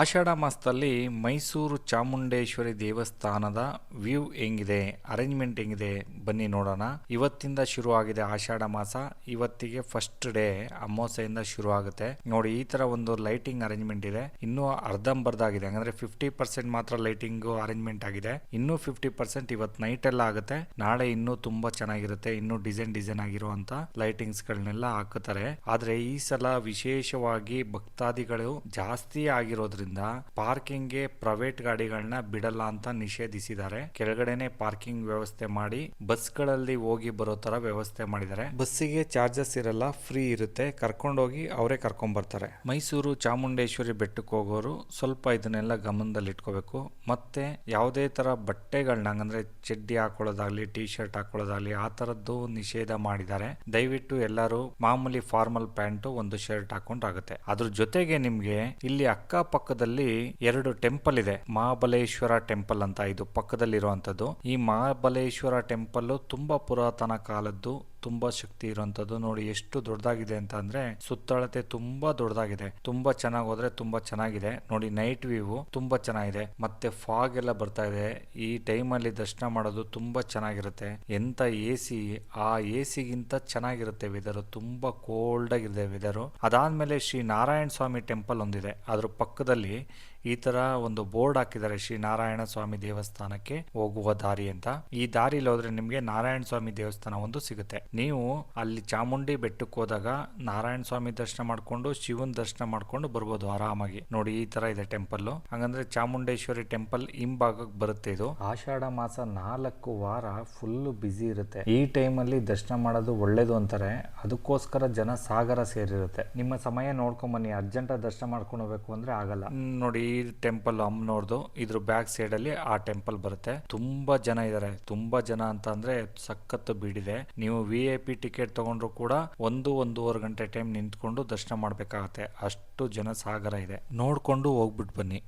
ಆಷಾಢ ಮಾಸದಲ್ಲಿ ಮೈಸೂರು ಚಾಮುಂಡೇಶ್ವರಿ ದೇವಸ್ಥಾನದ ವ್ಯೂ ಹೆಂಗಿದೆ ಅರೇಂಜ್ಮೆಂಟ್ ಹೆಂಗಿದೆ ಬನ್ನಿ ನೋಡೋಣ. ಇವತ್ತಿಂದ ಶುರು ಆಗಿದೆ ಆಷಾಢ ಮಾಸ. ಇವತ್ತಿಗೆ ಫಸ್ಟ್ ಡೇ ಅಮಾವಾಸ್ಯೆಯಿಂದ ಶುರು ಆಗುತ್ತೆ ನೋಡಿ, ಈ ತರ ಒಂದು ಲೈಟಿಂಗ್ ಅರೇಂಜ್ಮೆಂಟ್ ಇದೆ. ಇನ್ನೂ ಅರ್ಧಂಬರ್ಧಾಗಿದೆ. ಅಂದ್ರೆ ಫಿಫ್ಟಿ ಪರ್ಸೆಂಟ್ ಮಾತ್ರ ಲೈಟಿಂಗ್ ಅರೇಂಜ್ಮೆಂಟ್ ಆಗಿದೆ. ಇನ್ನೂ ಫಿಫ್ಟಿ ಪರ್ಸೆಂಟ್ ಇವತ್ತು ನೈಟ್ ಎಲ್ಲ ಆಗುತ್ತೆ. ನಾಳೆ ಇನ್ನೂ ತುಂಬಾ ಚೆನ್ನಾಗಿರುತ್ತೆ. ಇನ್ನೂ ಡಿಸೈನ್ ಡಿಸೈನ್ ಆಗಿರುವಂತ ಲೈಟಿಂಗ್ಸ್ ಗಳನ್ನೆಲ್ಲ ಹಾಕುತ್ತಾರೆ ಆದ್ರೆ ಈ ಸಲ ವಿಶೇಷವಾಗಿ ಭಕ್ತಾದಿಗಳು ಜಾಸ್ತಿ ಆಗಿರೋದ್ರಿಂದ ಪಾರ್ಕಿಂಗ್ಗೆ ಪ್ರೈವೇಟ್ ಗಾಡಿಗಳನ್ನ ಬಿಡಲ್ಲ ಅಂತ ನಿಷೇಧಿಸಿದ್ದಾರೆ. ಕೆಳಗಡೆನೆ ಪಾರ್ಕಿಂಗ್ ವ್ಯವಸ್ಥೆ ಮಾಡಿ ಬಸ್ಗಳಲ್ಲಿ ಹೋಗಿ ಬರೋ ತರ ವ್ಯವಸ್ಥೆ ಮಾಡಿದ್ದಾರೆ. ಬಸ್ಸಿಗೆ ಚಾರ್ಜಸ್ ಇರಲ್ಲ, ಫ್ರೀ ಇರುತ್ತೆ. ಕರ್ಕೊಂಡೋಗಿ ಅವರೇ ಕರ್ಕೊಂಡ್ ಬರ್ತಾರೆ ಮೈಸೂರು ಚಾಮುಂಡೇಶ್ವರಿ ಬೆಟ್ಟಕ್ಕೆ ಹೋಗೋರು ಸ್ವಲ್ಪ ಇದನ್ನೆಲ್ಲ ಗಮನದಲ್ಲಿ ಇಟ್ಕೋಬೇಕು ಮತ್ತೆ ಯಾವುದೇ ತರ ಬಟ್ಟೆಗಳನ್ನ ಹಂಗಂದ್ರೆ ಚಡ್ಡಿ ಹಾಕೊಳ್ಳೋದಾಗ್ಲಿ ಟಿ ಶರ್ಟ್ ಹಾಕೊಳ್ಳೋದಾಗ್ಲಿ, ಆ ತರದ್ದು ನಿಷೇಧ ಮಾಡಿದ್ದಾರೆ. ದಯವಿಟ್ಟು ಎಲ್ಲರೂ ಮಾಮೂಲಿ ಫಾರ್ಮಲ್ ಪ್ಯಾಂಟ್ ಒಂದು ಶರ್ಟ್ ಹಾಕೊಂಡ್ರಾಗುತ್ತೆ ಅದ್ರ ಜೊತೆಗೆ ನಿಮ್ಗೆ ಇಲ್ಲಿ ಅಕ್ಕಪಕ್ಕದಲ್ಲಿ ಎರಡು ಟೆಂಪಲ್ ಇದೆ. ಮಹಾಬಲೇಶ್ವರ ಟೆಂಪಲ್ ಅಂತ. ಇದು ಪಕ್ಕದಲ್ಲಿರುವಂತದ್ದು ಈ ಮಹಾಬಲೇಶ್ವರ ಟೆಂಪಲ್ ತುಂಬಾ ಪುರಾತನ ಕಾಲದ್ದು. ತುಂಬಾ ಶಕ್ತಿ ಇರುವಂತದ್ದು. ನೋಡಿ, ಎಷ್ಟು ದೊಡ್ಡದಾಗಿದೆ ಅಂತ ಅಂದ್ರೆ, ಸುತ್ತಳತೆ ತುಂಬಾ ದೊಡ್ಡದಾಗಿದೆ. ತುಂಬಾ ಚೆನ್ನಾಗಿ ಹೋದ್ರೆ ತುಂಬಾ ಚೆನ್ನಾಗಿದೆ. ನೋಡಿ ನೈಟ್ ವ್ಯೂ ತುಂಬಾ ಚೆನ್ನಾಗಿದೆ. ಮತ್ತೆ ಫಾಗ್ ಎಲ್ಲ ಬರ್ತಾ ಇದೆ. ಈ ಟೈಮ್ ಅಲ್ಲಿ ದರ್ಶನ ಮಾಡೋದು ತುಂಬಾ ಚೆನ್ನಾಗಿರುತ್ತೆ. ಎಂತ ಎ ಸಿ ಆ ಎ ಸಿಗಿಂತ ಚೆನ್ನಾಗಿರುತ್ತೆ ವೆದರ್ ತುಂಬಾ ಕೋಲ್ಡ್ ಆಗಿದೆ ವೆದರ್ ಅದಾದ್ಮೇಲೆ ಶ್ರೀ ನಾರಾಯಣ ಸ್ವಾಮಿ ಟೆಂಪಲ್ ಒಂದಿದೆ. ಅದ್ರ ಪಕ್ಕದಲ್ಲಿ ಈ ತರ ಒಂದು ಬೋರ್ಡ್ ಹಾಕಿದ್ದಾರೆ. ಶ್ರೀ ನಾರಾಯಣ ಸ್ವಾಮಿ ದೇವಸ್ಥಾನಕ್ಕೆ ಹೋಗುವ ದಾರಿ ಅಂತ. ಈ ದಾರಿಲಿ ಹೋದ್ರೆ ನಿಮಗೆ ನಾರಾಯಣ ಸ್ವಾಮಿ ದೇವಸ್ಥಾನ ಒಂದು ಸಿಗುತ್ತೆ. ನೀವು ಅಲ್ಲಿ ಚಾಮುಂಡಿ ಬೆಟ್ಟಕ್ಕೆ ಹೋದಾಗ ನಾರಾಯಣ ಸ್ವಾಮಿ ದರ್ಶನ ಮಾಡ್ಕೊಂಡು, ಶಿವನ್ ದರ್ಶನ ಮಾಡ್ಕೊಂಡು ಬರ್ಬೋದು ಆರಾಮಾಗಿ. ನೋಡಿ, ಈ ತರ ಇದೆ ಟೆಂಪಲ್. ಹಂಗಂದ್ರೆ ಚಾಮುಂಡೇಶ್ವರಿ ಟೆಂಪಲ್ ಹಿಂಭಾಗಕ್ಕೆ ಬರುತ್ತೆ ಇದು. ಆಷಾಢ ಮಾಸ ನಾಲ್ಕು ವಾರ ಫುಲ್ ಬ್ಯುಸಿ ಇರುತ್ತೆ. ಈ ಟೈಮ್ ಅಲ್ಲಿ ದರ್ಶನ ಮಾಡೋದು ಒಳ್ಳೇದು ಅಂತಾರೆ. ಅದಕ್ಕೋಸ್ಕರ ಜನ ಸಾಗರ ಸೇರಿರುತ್ತೆ. ನಿಮ್ಮ ಸಮಯ ನೋಡ್ಕೊಂಡ್ ಬನ್ನಿ ಅರ್ಜೆಂಟ್ ದರ್ಶನ ಮಾಡ್ಕೊಂಡು ಹೋಗ್ಬೇಕು ಅಂದ್ರೆ ಆಗಲ್ಲ. ನೋಡಿ, ಈ ಟೆಂಪಲ್ ಅಮ್ಮನವ್ರದು. ಇದ್ರ ಬ್ಯಾಕ್ ಸೈಡ್ ಅಲ್ಲಿ ಆ ಟೆಂಪಲ್ ಬರುತ್ತೆ. ತುಂಬಾ ಜನ ಇದಾರೆ. ತುಂಬಾ ಜನ ಅಂತ ಅಂದ್ರೆ ಸಖತ್ ಬೀಡಿದೆ. ನೀವು ವಿ ಐ ಪಿ ಟಿಕೆಟ್ ತಗೊಂಡ್ರು ಕೂಡ ಒಂದು, ಒಂದೂವರೆ ಗಂಟೆ ಟೈಮ್ ನಿಂತ್ಕೊಂಡು ದರ್ಶನ ಮಾಡ್ಬೇಕಾಗತ್ತೆ. ಅಷ್ಟು ಜನ ಸಾಗರ ಇದೆ. ನೋಡ್ಕೊಂಡು ಹೋಗ್ಬಿಟ್ಟು ಬನ್ನಿ.